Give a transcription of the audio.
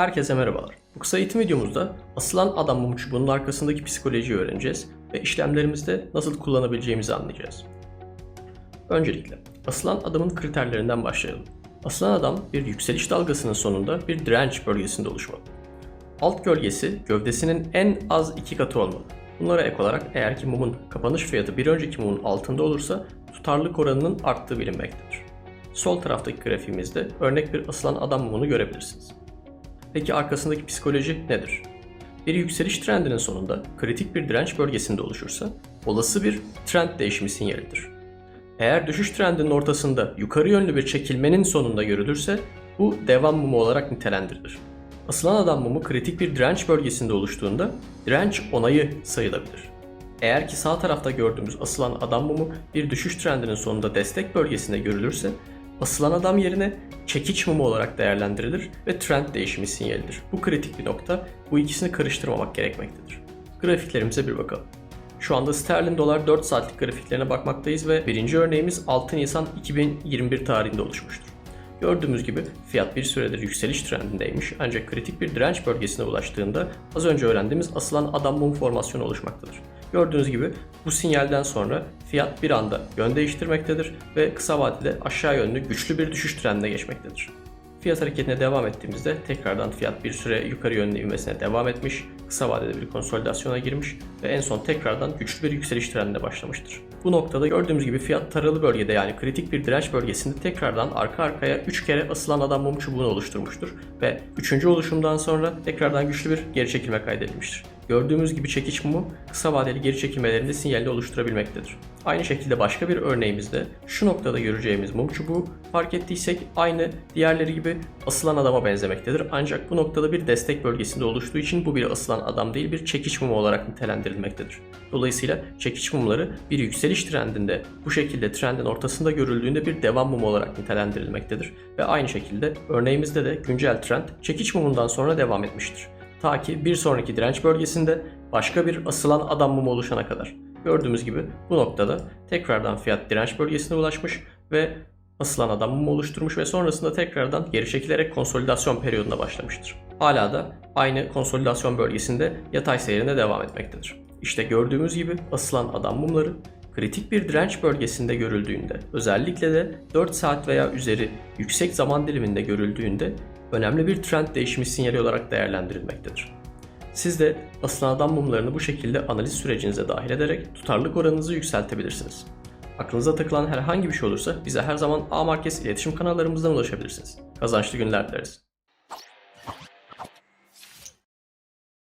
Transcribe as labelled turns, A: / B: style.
A: Herkese merhabalar. Bu kısa eğitim videomuzda asılan adam mum çubuğunun arkasındaki psikolojiyi öğreneceğiz ve işlemlerimizde nasıl kullanabileceğimizi anlayacağız. Öncelikle asılan adamın kriterlerinden başlayalım. Asılan adam bir yükseliş dalgasının sonunda bir direnç bölgesinde oluşmalı. Alt gölgesi gövdesinin en az iki katı olmalı. Bunlara ek olarak eğer ki mumun kapanış fiyatı bir önceki mumun altında olursa tutarlılık oranının arttığı bilinmektedir. Sol taraftaki grafiğimizde örnek bir asılan adam mumunu görebilirsiniz. Peki arkasındaki psikoloji nedir? Bir yükseliş trendinin sonunda kritik bir direnç bölgesinde oluşursa olası bir trend değişimi sinyalidir. Eğer düşüş trendinin ortasında yukarı yönlü bir çekilmenin sonunda görülürse bu devam mumu olarak nitelendirilir. Asılan adam mumu kritik bir direnç bölgesinde oluştuğunda direnç onayı sayılabilir. Eğer ki sağ tarafta gördüğümüz asılan adam mumu bir düşüş trendinin sonunda destek bölgesinde görülürse asılan adam yerine çekiç mumu olarak değerlendirilir ve trend değişimi sinyalidir. Bu kritik bir nokta. Bu ikisini karıştırmamak gerekmektedir. Grafiklerimize bir bakalım. Şu anda sterlin dolar 4 saatlik grafiklerine bakmaktayız ve birinci örneğimiz 6 Nisan 2021 tarihinde oluşmuştur. Gördüğümüz gibi fiyat bir süredir yükseliş trendindeymiş ancak kritik bir direnç bölgesine ulaştığında az önce öğrendiğimiz asılan adam mum formasyonu oluşmaktadır. Gördüğünüz gibi bu sinyalden sonra fiyat bir anda yön değiştirmektedir ve kısa vadede aşağı yönlü güçlü bir düşüş trendine geçmektedir. Fiyat hareketine devam ettiğimizde tekrardan fiyat bir süre yukarı yönlü ivmesine devam etmiş, kısa vadede bir konsolidasyona girmiş ve en son tekrardan güçlü bir yükseliş trendine başlamıştır. Bu noktada gördüğümüz gibi fiyat taralı bölgede yani kritik bir direnç bölgesinde tekrardan arka arkaya 3 kere asılan adam mum çubuğunu oluşturmuştur ve 3. oluşumdan sonra tekrardan güçlü bir geri çekilme kaydedilmiştir. Gördüğümüz gibi mumu kısa vadeli geri çekilmelerinde sinyalli oluşturabilmektedir. Aynı şekilde başka bir örneğimizde şu noktada göreceğimiz mum çubuğu fark ettiysek aynı diğerleri gibi asılan adama benzemektedir. Ancak bu noktada bir destek bölgesinde oluştuğu için bu bir asılan adam değil bir çekiç mumu olarak nitelendirilmektedir. Dolayısıyla çekiç mumları bir yükseliş trendinde bu şekilde trendin ortasında görüldüğünde bir devam mumu olarak nitelendirilmektedir. Ve aynı şekilde örneğimizde de güncel trend çekiç mumundan sonra devam etmiştir. Ta ki bir sonraki direnç bölgesinde başka bir asılan adam mumu oluşana kadar. Gördüğümüz gibi bu noktada tekrardan fiyat direnç bölgesine ulaşmış ve asılan adam mumu oluşturmuş ve sonrasında tekrardan geri çekilerek konsolidasyon periyoduna başlamıştır. Hala da aynı konsolidasyon bölgesinde yatay seyrine devam etmektedir. İşte gördüğümüz gibi asılan adam mumları kritik bir direnç bölgesinde görüldüğünde, özellikle de 4 saat veya üzeri yüksek zaman diliminde görüldüğünde önemli bir trend değişimi sinyali olarak değerlendirilmektedir. Siz de asılan adam mumlarını bu şekilde analiz sürecinize dahil ederek tutarlılık oranınızı yükseltebilirsiniz. Aklınıza takılan herhangi bir şey olursa bize her zaman A Markets iletişim kanallarımızdan ulaşabilirsiniz. Kazançlı günler dileriz.